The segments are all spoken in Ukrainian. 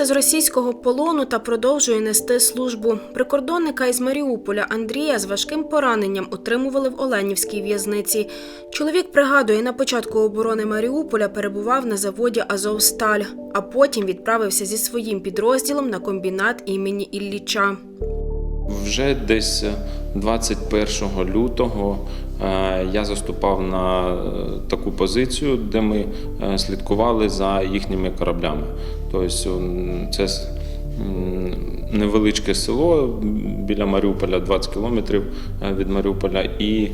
Звільнився з російського полону та продовжує нести службу. Прикордонника із Маріуполя Андрія з важким пораненням утримували в Оленівській в'язниці. Чоловік пригадує, на початку оборони Маріуполя перебував на заводі Азовсталь, а потім відправився зі своїм підрозділом на комбінат імені Ілліча. Вже десь 21 лютого е, я заступав на е, таку позицію, де ми е, слідкували за їхніми кораблями. Тобто це невеличке село біля Маріуполя, 20 кілометрів е, від Маріуполя, і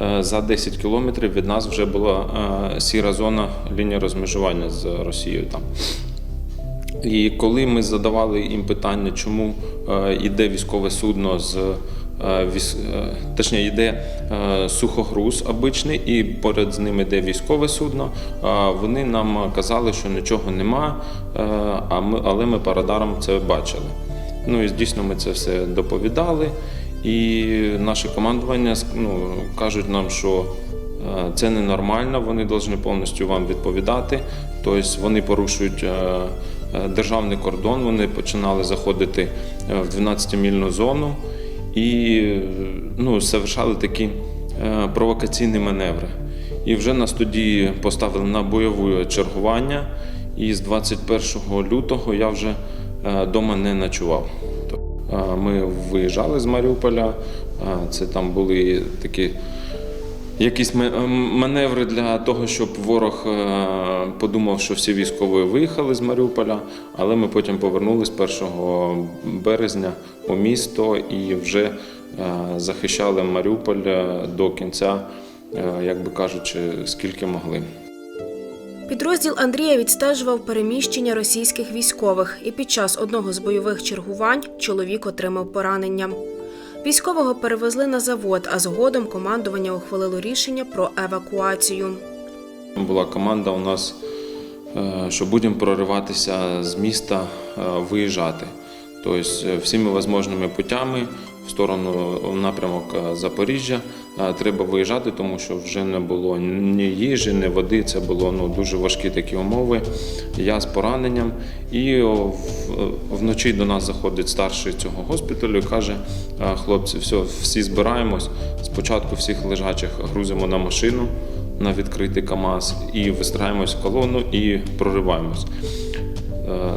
е, за 10 кілометрів від нас вже була е, сіра зона лінії розмежування з Росією там. І коли ми задавали їм питання, чому йде військове судно з точніше, йде е, сухогруз обичний, і поряд з ним йде військове судно, е, вони нам казали, що нічого нема, е, але ми по радарам це бачили. Ну і дійсно ми це все доповідали. І наше командування ну, кажуть нам, що Е, Це ненормально, вони повинні повністю вам відповідати. Тобто вони порушують е, е, державний кордон, вони починали заходити е, в 12-мільну зону і е, ну, совершали такі е, провокаційні маневри. І вже нас тоді поставили на бойове чергування. І з 21 лютого я вже вдома не ночував. Е, Ми виїжджали з Маріуполя. е, Це там були такі якісь маневри для того, щоб ворог е, подумав, що всі військові виїхали з Маріуполя, але ми потім повернулись 1 березня у місто і вже е, захищали Маріуполь е, до кінця, як би кажучи, скільки могли. Підрозділ Андрія відстежував переміщення російських військових, і під час одного з бойових чергувань чоловік отримав поранення. Військового перевезли на завод, а згодом командування ухвалило рішення про евакуацію. Була команда у нас, е, що будемо прориватися з міста, е, виїжджати. Тобто е, всіми можливими путями сторону напрямок е, Запоріжжя е, треба виїжджати, тому що вже не було ні їжі, ні води. Це було ну, дуже важкі такі умови. Я з пораненням. І вночі до нас заходить старший цього госпіталю і каже: «Е, хлопці, все, всі збираємось. Спочатку всіх лежачих грузимо на машину на відкритий КАМАЗ і вистраємось в колону і прориваємось.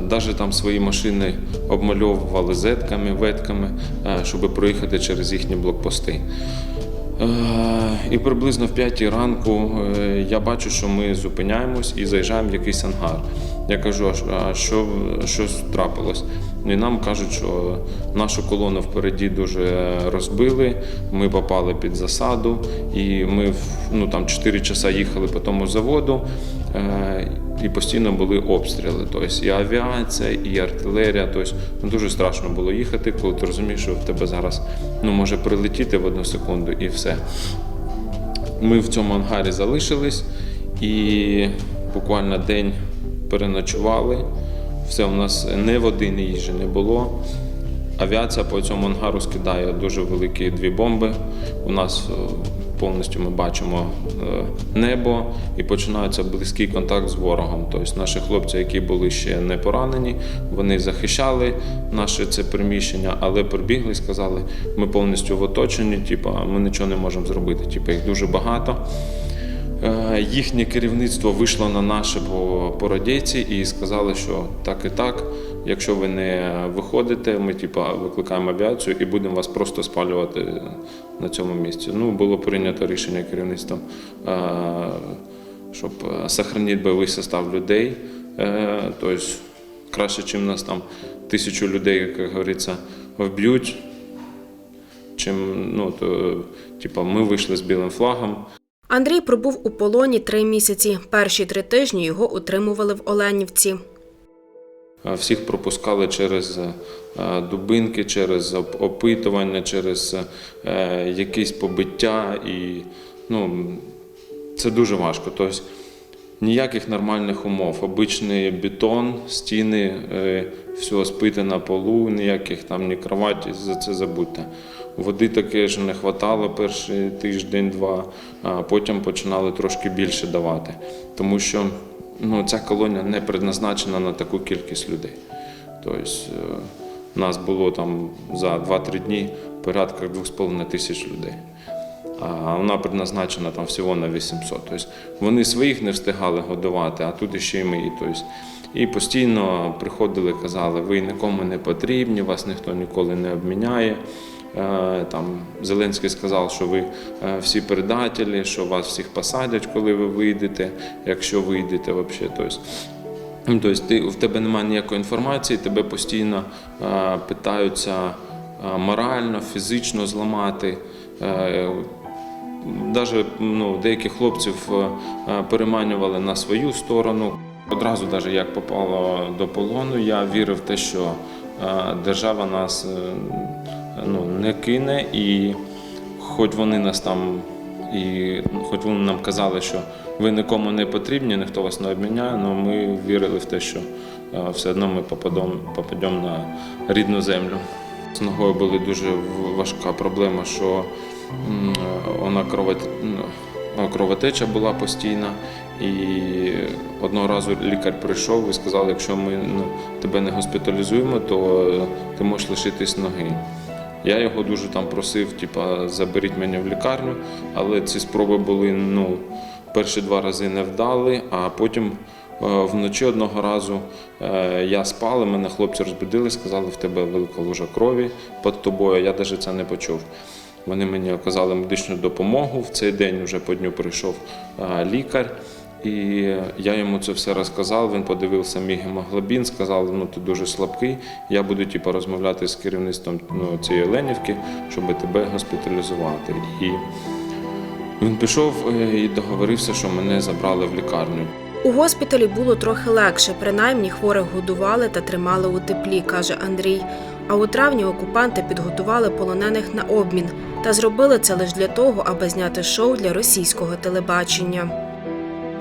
Навіть там свої машини обмальовували зетками, ветками, е, щоб проїхати через їхні блокпости. Е, І приблизно в 5 ранку е, я бачу, що ми зупиняємось і заїжджаємо в якийсь ангар. Я кажу, а що- що, що І нам кажуть, що нашу колону впереді дуже розбили, ми попали під засаду, і ми ну, там 4 часа їхали по тому заводу. е, І постійно були обстріли. Тобто і авіація, і артилерія. Тобто ну, дуже страшно було їхати, коли ти розумієш, що в тебе зараз ну, може прилетіти в одну секунду і все. Ми в цьому ангарі залишились і буквально день переночували. Все, у нас не води, ні їжі не було. Авіація по цьому ангару скидає дуже великі дві бомби. У нас е, повністю ми бачимо е, небо і починається близький контакт з ворогом. Тобто наші хлопці, які були ще не поранені, вони захищали наше це приміщення, але прибігли і сказали, ми повністю в оточенні, типу, ми нічого не можемо зробити. Типу, їх дуже багато. Е, Їхнє керівництво вийшло на наше по, по радійці і сказали, що так і так, якщо ви не виходите, ми типа, викликаємо авіацію і будемо вас просто спалювати на цьому місці. Ну, було прийнято рішення керівництвом, е, щоб е, сохранити бойовий состав людей. Тобто краще, чим нас там тисячу людей, як говориться, вб'ють, чим ну, то, типа, ми вийшли з білим флагом. Андрій пробув у полоні три місяці. Перші три тижні його утримували в Оленівці. Е, Всіх пропускали через е, дубинки, через опитування, через е, якісь побиття. І ну, це дуже важко. Тобто ніяких нормальних умов. Обичний бетон, стіни, е, все спити на полу, ніяких там ні кроваті, за це забудьте. Води таке ж не вистачало перший тиждень-два, а потім починали трошки більше давати. Тому що ну, ця колонія не предназначена на таку кількість людей. Тобто е, нас було там за 2-3 дні порядка 2,5 тисяч людей. А вона предназначена там всього на 800. Тобто вони своїх не встигали годувати, а тут іще й ми. Тобто, і постійно приходили, казали, ви нікому не потрібні, вас ніхто ніколи не обміняє. Е, Там Зеленський сказав, що ви е, всі предателі, що вас всіх посадять, коли ви вийдете, якщо вийдете взагалі. Тобто, Ну, ти, в тебе немає ніякої інформації, тебе постійно е, питаються морально, фізично зламати. Даже ну, деяких хлопців переманювали на свою сторону. Одразу, навіть як попало до полону, я вірив в те, що держава нас е, ну, не кине, і хоч вони нас там, і хоч вони нам казали, що ви нікому не потрібні, ніхто вас не обміняє, але ми вірили в те, що е, все одно ми попадемо, на рідну землю. З ногою була дуже важка проблема, що вона ну, кровотеча була постійна. І одного разу лікар прийшов і сказав, якщо ми ну, тебе не госпіталізуємо, то ти можеш лишитись ноги. Я його дуже там просив, типа, заберіть мене в лікарню, але ці спроби були ну, перші два рази не вдали, а потім е, вночі одного разу е, я спав, мене хлопці розбудили, сказали, в тебе велика лужа крові під тобою. Я навіть це не почув. Вони мені оказали медичну допомогу. В цей день вже по дню прийшов е, лікар. І я йому це все розказав. Він подивився мій гемоглобін, сказав, ну ти дуже слабкий. Я буду типу, розмовляти з керівництвом ну, цієї Оленівки, щоб тебе госпіталізувати. І він пішов е, і договорився, що мене забрали в лікарню. У госпіталі було трохи легше, принаймні хворих годували та тримали у теплі, каже Андрій. А у травні окупанти підготували полонених на обмін та зробили це лише для того, аби зняти шоу для російського телебачення.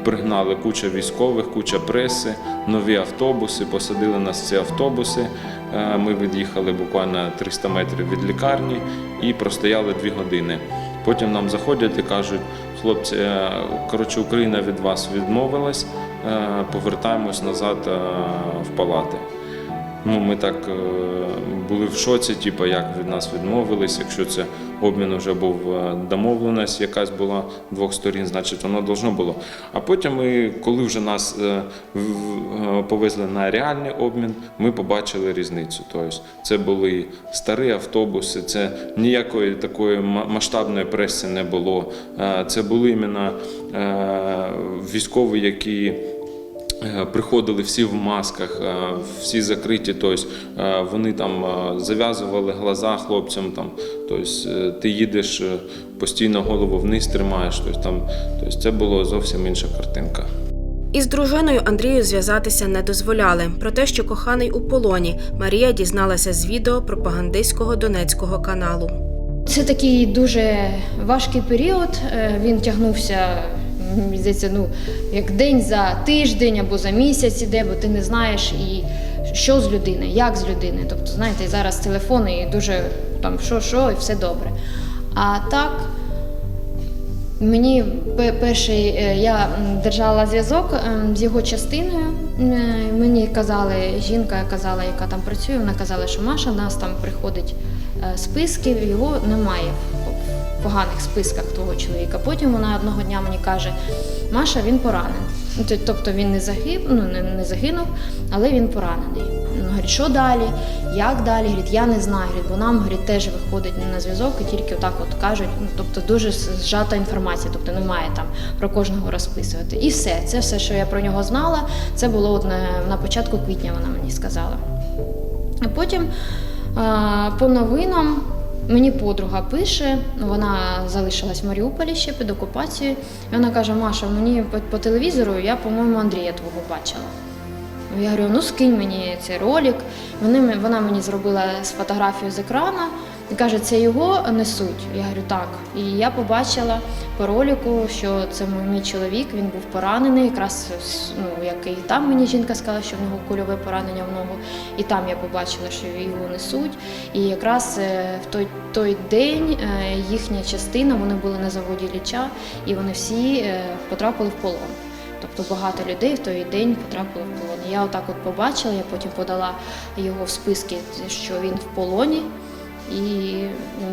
Пригнали куча військових, куча преси, нові автобуси, посадили нас ці автобуси. Е, Ми від'їхали буквально 300 метрів від лікарні і простояли дві години. Потім нам заходять і кажуть, хлопці, е, коротше, Україна від вас відмовилась, е, повертаємось назад в палати. Ну, ми так е, були в шоці, типу, як від нас відмовились. Якщо це обмін вже був е, домовленість, якась була двох сторін, значить воно должно було. А потім, ми, коли вже нас е, повезли на реальний обмін, ми побачили різницю. Тобто це були старі автобуси, це ніякої такої ма- масштабної преси не було. Це були іменно військові, які. Е, Приходили всі в масках, е, всі закриті. Тобто е, вони там зав'язували глаза хлопцям. Там, тобто ти їдеш постійно голову вниз тримаєш. Тобто, там, тобто це була зовсім інша картинка. Із дружиною Андрію зв'язатися не дозволяли. Про те, що коханий у полоні, Марія дізналася з відео пропагандистського донецького каналу. Це такий дуже важкий період. Він тягнувся, здається, ну як день за тиждень або за місяць іде, бо ти не знаєш і що з людиною, як з людиною. Тобто, знаєте, зараз телефони і дуже там що, що, і все добре. А так. Мені перший е, я держала зв'язок ем, з його частиною. Е, Мені казали, жінка казала, яка там працює, вона казала, що Маша в нас там приходить е, списки, його немає поганих списках того чоловіка. Потім вона одного дня мені каже: Маша, він поранений. Ну, Тобто він не загиб, ну не, загинув, але він поранений. Говорить, що далі? Як далі? Говорить, я не знаю. Говорить, бо нам говорить, теж виходить на зв'язок і тільки отак от кажуть. Ну, тобто дуже зжата інформація, тобто немає там про кожного розписувати. І все. Це все, що я про нього знала. Це було от на, на початку квітня, вона мені сказала. А потім по новинам мені подруга пише, вона залишилась в Маріуполі ще під окупацією. І вона каже: Маша, мені по, телевізору я, по-моєму, Андрія твого бачила. Я говорю, ну скинь мені цей ролик. Вони, вона мені зробила фотографію з екрана і каже, це його несуть. Я говорю, так. І я побачила по ролику, що це мій- мій чоловік, він був поранений, якраз ну, як і там мені жінка сказала, що в нього кульове поранення в ногу. І там я побачила, що його несуть. І якраз е, в той, той день е, їхня частина, вони були на заводі Ліча, і вони всі е, потрапили в полон. Тобто багато людей в той день потрапило в полон. Я отак от побачила, я потім подала його в списки, що він в полоні. І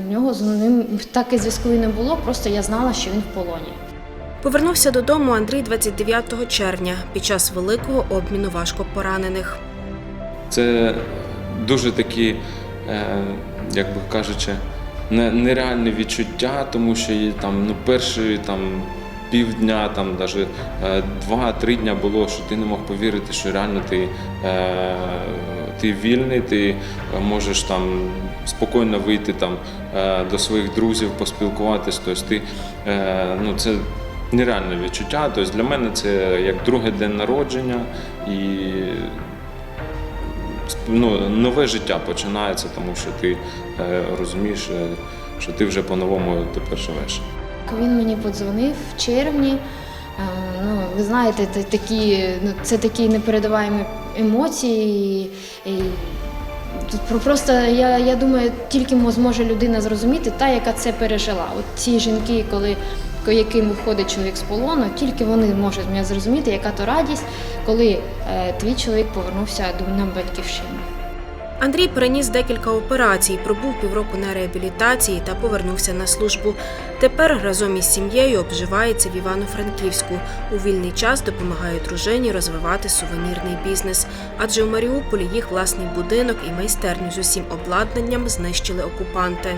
в нього з ним так і зв'язку і не було, просто я знала, що він в полоні. Повернувся додому Андрій 29 червня під час великого обміну важкопоранених. Це дуже такі, е, як би кажучи, не- нереальне відчуття, тому що там ну, перші там, півдня, там навіть два-три дня було, що ти не мог повірити, що реально ти, е, ти вільний, ти можеш там спокійно вийти там, е, до своїх друзів, поспілкуватись. Тобто ти, е, ну, це нереальне відчуття. Тобто для мене це як другий день народження і ну, нове життя починається, тому що ти е, розумієш, що ти вже по-новому тепер живеш. Він мені подзвонив в червні. Ну, ви знаєте, це такі, ну, це такі непередаваємі емоції. І, і тут просто я, я думаю, тільки зможе людина зрозуміти, та, яка це пережила. От ці жінки, коли ко- яким виходить чоловік з полону, тільки вони можуть мене зрозуміти, яка то радість, коли е, твій чоловік повернувся до на батьківщину. Андрій переніс декілька операцій, пробув півроку на реабілітації та повернувся на службу. Тепер разом із сім'єю обживається в Івано-Франківську. У вільний час допомагає дружині розвивати сувенірний бізнес, адже у Маріуполі їх власний будинок і майстерню з усім обладнанням знищили окупанти.